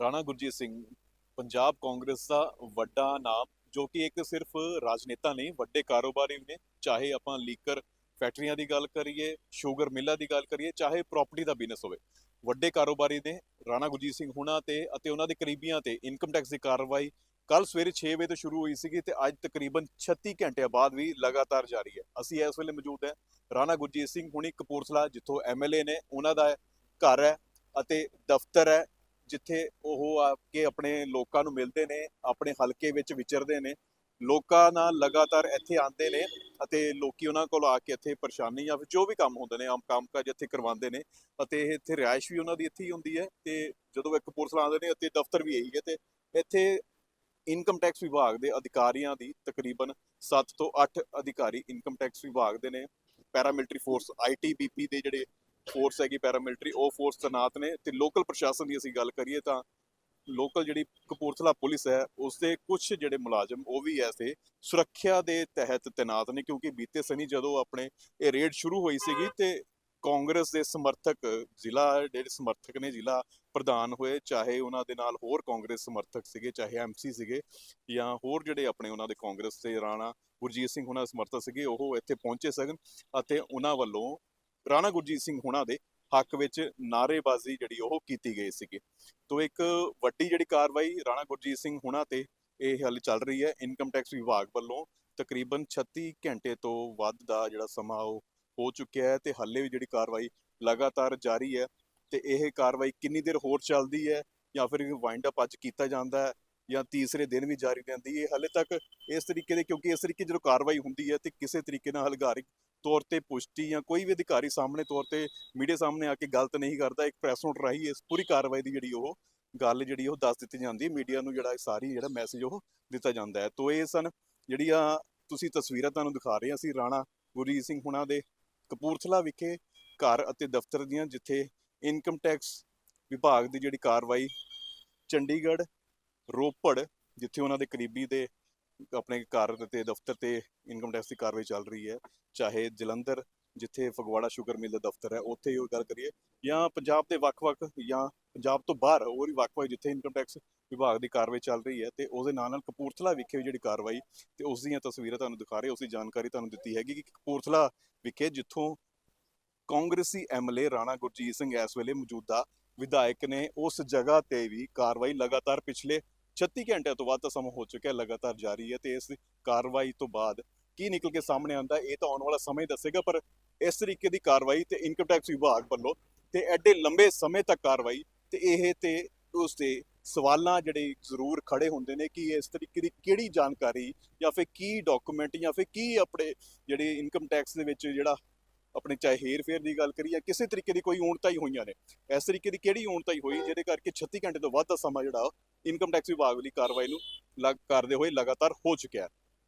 ਰਾਣਾ ਗੁਰਜੀਤ ਸਿੰਘ, ਪੰਜਾਬ ਕਾਂਗਰਸ ਦਾ ਵੱਡਾ ਨਾਮ, ਜੋ ਕਿ ਇੱਕ ਸਿਰਫ ਰਾਜਨੇਤਾ ਨਹੀਂ, ਵੱਡੇ ਕਾਰੋਬਾਰੀ ਨੇ। ਚਾਹੇ ਆਪਾਂ ਲੀਕਰ ਫੈਕਟਰੀਆਂ ਦੀ ਗੱਲ ਕਰੀਏ, ਸ਼ੂਗਰ ਮਿੱਲਾਂ ਦੀ ਗੱਲ ਕਰੀਏ, ਚਾਹੇ ਪ੍ਰਾਪਰਟੀ ਦਾ ਬਿਜ਼ਨਸ ਹੋਵੇ। ਵੱਡੇ ਕਾਰੋਬਾਰੀ ਨੇ ਰਾਣਾ ਗੁਰਜੀਤ ਸਿੰਘ ਹੁਣਾਂ ਤੇ ਅਤੇ ਉਹਨਾਂ ਦੇ ਕਰੀਬੀਆਂ ਤੇ ਇਨਕਮ ਟੈਕਸ ਦੀ ਕਾਰਵਾਈ ਕੱਲ ਸਵੇਰੇ 6 ਵਜੇ ਤੋਂ ਸ਼ੁਰੂ ਹੋਈ ਸੀਗੀ ਤੇ ਅੱਜ ਤਕਰੀਬਨ 36 ਘੰਟਿਆਂ ਬਾਅਦ ਵੀ ਲਗਾਤਾਰ ਜਾਰੀ ਹੈ। ਅਸੀਂ ਇਸ ਵੇਲੇ ਮੌਜੂਦ ਹੈ ਰਾਣਾ ਗੁਰਜੀਤ ਸਿੰਘ ਹੁਣੀ ਕਪੂਰਥਲਾ, ਜਿੱਥੋਂ ਐਮਐਲਏ ਨੇ, ਉਹਨਾਂ ਦਾ ਘਰ ਹੈ ਅਤੇ ਦਫ਼ਤਰ ਹੈ। ਜਿੱਥੇ ਉਹ ਆ ਕੇ ਆਪਣੇ ਲੋਕਾਂ ਨੂੰ ਮਿਲਦੇ ਨੇ, ਆਪਣੇ ਹਲਕੇ ਵਿੱਚ ਵਿਚਰਦੇ ਨੇ, ਲੋਕਾਂ ਨਾਲ ਲਗਾਤਾਰ ਇੱਥੇ ਆਉਂਦੇ ਨੇ ਅਤੇ ਲੋਕੀ ਉਹਨਾਂ ਕੋਲ ਆ ਕੇ ਇੱਥੇ ਪਰੇਸ਼ਾਨੀ ਜਾਂ ਫਿਰ ਜੋ ਵੀ ਕੰਮ ਹੁੰਦੇ ਨੇ, ਆਮ ਕੰਮਕਾਜ ਇੱਥੇ ਕਰਵਾਉਂਦੇ ਨੇ ਅਤੇ ਇਹ ਇੱਥੇ ਰਿਹਾਇਸ਼ ਵੀ ਉਹਨਾਂ ਦੀ ਇੱਥੇ ਹੀ ਹੁੰਦੀ ਹੈ ਤੇ ਜਦੋਂ ਇੱਕ ਕਪੂਰਥਲਾ ਆਉਂਦੇ ਨੇ ਅਤੇ ਦਫ਼ਤਰ ਵੀ ਇਹੀ ਹੈ ਤੇ ਇੱਥੇ ਇਨਕਮ ਟੈਕਸ ਵਿਭਾਗ ਦੇ ਅਧਿਕਾਰੀਆਂ ਦੀ ਤਕਰੀਬਨ 7 ਤੋਂ 8 ਅਧਿਕਾਰੀ ਇਨਕਮ ਟੈਕਸ ਵਿਭਾਗ ਦੇ ਨੇ ਪੈਰਾਮਿਲਟਰੀ ਫੋਰਸ ਆਈਟੀਬੀਪੀ ਦੇ ਜਿਹੜੇ ਫੋਰਸ ਹੈਗੀ ਪੈਰਾਮਿਲਟਰੀ ਉਹ ਫੋਰਸ ਤੈਨਾਤ ਨੇ ਤੇ ਲੋਕਲ ਪ੍ਰਸ਼ਾਸਨ ਦੀ ਅਸੀਂ ਗੱਲ ਕਰੀਏ ਤਾਂ ਲੋਕਲ ਜਿਹੜੀ ਕਪੂਰਥਲਾ ਪੁਲਿਸ ਹੈ ਉਸ ਦੇ ਕੁਝ ਜਿਹੜੇ ਮੁਲਾਜ਼ਮ, ਉਹ ਵੀ ਐਸੇ ਸੁਰੱਖਿਆ ਦੇ ਤਹਿਤ ਤੈਨਾਤ ਨੇ ਕਿਉਂਕਿ ਬੀਤੇ ਸਨੀ ਜਦੋਂ ਆਪਣੇ ਇਹ ਰੇਡ ਸ਼ੁਰੂ ਹੋਈ ਸੀਗੀ ਤੇ ਕਾਂਗਰਸ ਦੇ ਸਮਰਥਕ ਜ਼ਿਲ੍ਹਾ, ਜਿਹੜੇ ਸਮਰਥਕ ਨੇ ਜ਼ਿਲ੍ਹਾ ਪ੍ਰਧਾਨ ਹੋਏ, ਚਾਹੇ ਉਹਨਾਂ ਦੇ ਨਾਲ ਹੋਰ ਕਾਂਗਰਸ ਸਮਰਥਕ ਸੀਗੇ, ਚਾਹੇ ਐਮਸੀ ਸੀਗੇ ਜਾਂ ਹੋਰ ਜਿਹੜੇ ਆਪਣੇ ਉਹਨਾਂ ਦੇ ਕਾਂਗਰਸ ਦੇ ਰਾਣਾ ਗੁਰਜੀਤ ਸਿੰਘ ਉਹਨਾਂ ਦੇ ਸਮਰਥਕ ਸੀਗੇ, ਉਹ ਇੱਥੇ ਪਹੁੰਚੇ ਸਨ ਅਤੇ ਉਹਨਾਂ ਵੱਲੋਂ ਰਾਣਾ ਗੁਰਜੀਤ ਸਿੰਘ ਹੁਣਾਂ ਦੇ ਹੱਕ ਵਿੱਚ ਨਾਅਰੇਬਾਜ਼ੀ ਜਿਹੜੀ ਉਹ ਕੀਤੀ ਗਈ ਸੀਗੀ। ਤੋਂ ਇੱਕ ਵੱਡੀ ਜਿਹੜੀ ਕਾਰਵਾਈ ਰਾਣਾ ਗੁਰਜੀਤ ਸਿੰਘ ਹੁਣਾਂ ਤੇ ਇਹ ਹਾਲੇ ਚੱਲ ਰਹੀ ਹੈ। ਇਨਕਮ ਟੈਕਸ ਵਿਭਾਗ ਵੱਲੋਂ ਤਕਰੀਬਨ 36 ਘੰਟੇ ਤੋਂ ਵੱਧ ਦਾ ਜਿਹੜਾ ਸਮਾਂ ਉਹ ਹੋ ਚੁੱਕਿਆ ਹੈ ਤੇ ਹਾਲੇ ਵੀ ਜਿਹੜੀ ਕਾਰਵਾਈ ਲਗਾਤਾਰ ਜਾਰੀ ਹੈ ਤੇ ਇਹ ਕਾਰਵਾਈ ਕਿੰਨੀ ਦੇਰ ਹੋਰ ਚੱਲਦੀ ਹੈ ਜਾਂ ਫਿਰ ਵਾਈਂਡ ਅਪ ਅੱਜ ਕੀਤਾ ਜਾਂਦਾ ਹੈ ਜਾਂ ਤੀਸਰੇ ਦਿਨ ਵੀ ਜਾਰੀ ਰਹਿੰਦੀ ਹੈ। ਹਾਲੇ ਤੱਕ ਇਸ ਤਰੀਕੇ ਦੇ ਕਿਉਂਕਿ ਇਸ ਤਰੀਕੇ ਜਦੋਂ ਕਾਰਵਾਈ ਹੁੰਦੀ ਹੈ ਤੇ ਕਿਸੇ ਤਰੀਕੇ ਨਾਲ ਹਲਗਾਰਿਕ ਤੌਰ ਤੇ ਪੁਸ਼ਟੀ ਜਾਂ ਕੋਈ ਵੀ ਅਧਿਕਾਰੀ ਸਾਹਮਣੇ ਤੌਰ ਤੇ ਮੀਡੀਆ ਸਾਹਮਣੇ ਆ ਕੇ ਗਲਤ ਨਹੀਂ ਕਰਦਾ, ਇੱਕ ਪ੍ਰੈਸ ਨੋਟ ਰਾਹੀਂ ਇਸ ਪੂਰੀ ਕਾਰਵਾਈ ਦੀ ਜਿਹੜੀ ਉਹ ਗੱਲ ਜਿਹੜੀ ਉਹ ਦੱਸ ਦਿੱਤੀ ਜਾਂਦੀ ਹੈ ਮੀਡੀਆ ਨੂੰ ਜਿਹੜਾ ਸਾਰੀ ਜਿਹੜਾ ਮੈਸੇਜ ਉਹ ਦਿੱਤਾ ਜਾਂਦਾ ਹੈ। ਤੋਂ ਇਹ ਸਨ ਜਿਹੜੀਆਂ ਤੁਸੀਂ ਤਸਵੀਰਾਂ ਤੁਹਾਨੂੰ ਦਿਖਾ ਰਹੇ ਹਾਂ ਅਸੀਂ ਰਾਣਾ ਗੁਰਜੀਤ ਸਿੰਘ ਹੁਣਾਂ ਦੇ ਕਪੂਰਥਲਾ ਵਿਖੇ ਘਰ ਅਤੇ ਦਫ਼ਤਰ ਦੀਆਂ, ਜਿੱਥੇ ਇਨਕਮ ਟੈਕਸ ਵਿਭਾਗ ਦੀ ਜਿਹੜੀ ਕਾਰਵਾਈ ਚੰਡੀਗੜ੍ਹ ਰੋਪੜ, ਜਿੱਥੇ ਉਹਨਾਂ ਦੇ ਕਰੀਬੀ ਦੇ ਆਪਣੇ ਘਰ ਤੇ ਦਫ਼ਤਰ ਤੇ ਇਨਕਮ ਟੈਕਸ ਦੀ ਕਾਰਵਾਈ ਚੱਲ ਰਹੀ ਹੈ, ਚਾਹੇ ਜਲੰਧਰ, ਜਿੱਥੇ ਫਗਵਾੜਾ ਸ਼ੂਗਰ ਮਿਲ ਦਾ ਦਫ਼ਤਰ ਹੈ, ਉੱਥੇ ਹੀ ਉਹ ਗੱਲ ਕਰੀਏ ਜਾਂ ਪੰਜਾਬ ਦੇ ਵੱਖ-ਵੱਖ ਜਾਂ ਪੰਜਾਬ ਤੋਂ ਬਾਹਰ ਹੋਰ ਵੀ ਵੱਖ-ਵੱਖ ਜਿੱਥੇ ਇਨਕਮ ਟੈਕਸ ਵਿਭਾਗ ਦੀ ਕਾਰਵਾਈ ਚੱਲ ਰਹੀ ਹੈ ਤੇ ਉਹਦੇ ਨਾਲ ਨਾਲ ਕਪੂਰਥਲਾ ਵਿਖੇ ਵੀ ਜਿਹੜੀ ਕਾਰਵਾਈ ਤੇ ਉਸ ਦੀਆਂ ਤਸਵੀਰਾਂ ਤੁਹਾਨੂੰ ਦਿਖਾ ਰਹੇ ਉਸ ਦੀ ਜਾਣਕਾਰੀ ਤੁਹਾਨੂੰ ਦਿੱਤੀ ਹੈਗੀ ਕਿ ਕਪੂਰਥਲਾ ਵਿਖੇ ਜਿੱਥੋਂ ਕਾਂਗਰਸੀ ਐਮਐਲਏ ਰਾਣਾ ਗੁਰਜੀਤ ਸਿੰਘ ਇਸ ਵੇਲੇ ਮੌਜੂਦਾ ਵਿਧਾਇਕ ਨੇ, ਉਸ ਜਗ੍ਹਾ ਤੇ ਵੀ ਕਾਰਵਾਈ ਲਗਾਤਾਰ ਪਿਛਲੇ 36 ਘੰਟਿਆਂ ਤੋਂ ਵੱਧ ਦਾ ਸਮਾਂ ਹੋ ਚੁੱਕਿਆ ਲਗਾਤਾਰ ਜਾਰੀ ਹੈ ਤੇ ਇਸ ਕਾਰਵਾਈ ਤੋਂ ਬਾਅਦ ਕੀ ਨਿਕਲ ਕੇ ਸਾਹਮਣੇ ਆਉਂਦਾ ਇਹ ਤਾਂ ਆਉਣ ਵਾਲਾ ਸਮਾਂ ਹੀ ਦੱਸੇਗਾ, ਪਰ ਇਸ ਤਰੀਕੇ ਦੀ ਕਾਰਵਾਈ ਤੇ ਇਨਕਮ ਟੈਕਸ ਵਿਭਾਗ ਵੱਲੋਂ ਤੇ ਐਡੇ ਲੰਬੇ ਸਮੇਂ ਤੱਕ ਕਾਰਵਾਈ ਤੇ ਇਹ ਤੇ ਉਸ ਤੇ ਸਵਾਲਾਂ ਜਿਹੜੇ ਜ਼ਰੂਰ ਖੜੇ ਹੁੰਦੇ ਨੇ ਕਿ ਇਸ ਤਰੀਕੇ ਦੀ ਕਿਹੜੀ ਜਾਣਕਾਰੀ ਜਾਂ ਫਿਰ ਕੀ ਡਾਕੂਮੈਂਟ ਜਾਂ ਫਿਰ ਕੀ ਆਪਣੇ ਜਿਹੜੇ ਇਨਕਮ ਟੈਕਸ ਦੇ ਵਿੱਚ ਜਿਹੜਾ ਆਪਣੇ ਚਾਹੇ ਹੇਰ ਫੇਰ ਦੀ ਗੱਲ ਕਰੀਏ ਜਾਂ ਕਿਸੇ ਤਰੀਕੇ ਦੀ ਕੋਈ ਊਣਤਾਈ ਹੋਈਆਂ ਨੇ, ਇਸ ਤਰੀਕੇ ਦੀ ਕਿਹੜੀ ਊਣਤਾਈ ਹੋਈ ਜਿਹਦੇ ਕਰਕੇ 36 ਘੰਟੇ ਤੋਂ ਵੱਧ ਦਾ ਸਮਾਂ ਜਿਹੜਾ ਇਨਕਮ ਟੈਕਸ ਵਿਭਾਗ ਦੀ ਕਾਰਵਾਈ ਨੂੰ ਲੱਗ ਕਰਦੇ ਹੋਏ ਲਗਾਤਾਰ ਹੋ ਚੁੱਕਿਆ ਹੈ।